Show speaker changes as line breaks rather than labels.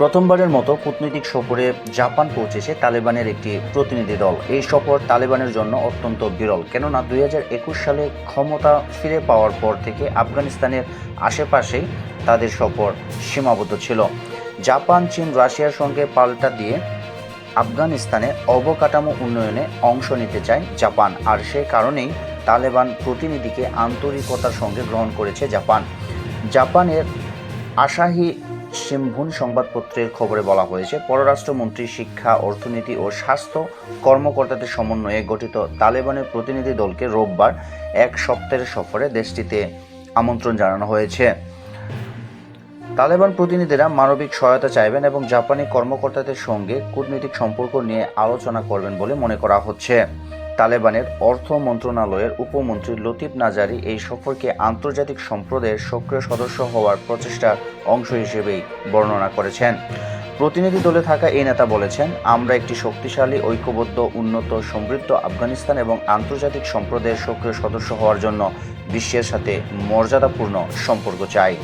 প্রথমবারের মতো কূটনৈতিক সফরে জাপান পৌঁছেছে তালেবানের একটি প্রতিনিধি দল। এই সফর তালেবানের জন্য অত্যন্ত বিরল। কেননা, দুই হাজার একুশ সালে ক্ষমতা ফিরে পাওয়ার পর থেকে আফগানিস্তানের আশেপাশেই তাদের সফর সীমাবদ্ধ ছিল। জাপান, চীন, রাশিয়ার সঙ্গে পাল্টা দিয়ে আফগানিস্তানে অবকাঠামো উন্নয়নে অংশ নিতে চায় জাপান। আর সে কারণেই তালেবান প্রতিনিধিকে আন্তরিকতার সঙ্গে গ্রহণ করেছে জাপান। জাপানের আসাহি সিম্ভুন সংবাদপত্রের খবরে বলা হয়েছে, পররাষ্ট্রমন্ত্রী শিক্ষা, অর্থনীতি ও স্বাস্থ্য কর্মকর্তাদের সমন্বয়ে গঠিত তালেবানের প্রতিনিধি দলকে রোববার এক সপ্তাহের সফরে দেশটিতে আমন্ত্রণ জানানো হয়েছে। তালেবান প্রতিনিধিরা মানবিক সহায়তা চাইবেন এবং জাপানি কর্মকর্তাদের সঙ্গে কূটনৈতিক সম্পর্ক নিয়ে আলোচনা করবেন বলে মনে করা হচ্ছে। তালেবানের অর্থ মন্ত্রণালয়ের উপমন্ত্রী লতিফ নাজারি এই সফরকে আন্তর্জাতিক সম্প্রদায়ের সক্রিয় সদস্য হওয়ার প্রচেষ্টার অংশ হিসেবেই বর্ণনা করেছেন। প্রতিনিধি দলে থাকা এই নেতা বলেছেন, আমরা একটি শক্তিশালী, ঐক্যবদ্ধ, উন্নত, সমৃদ্ধ আফগানিস্তান এবং আন্তর্জাতিক সম্প্রদায়ের সক্রিয় সদস্য হওয়ার জন্য বিশ্বের সাথে মর্যাদাপূর্ণ সম্পর্ক চাই।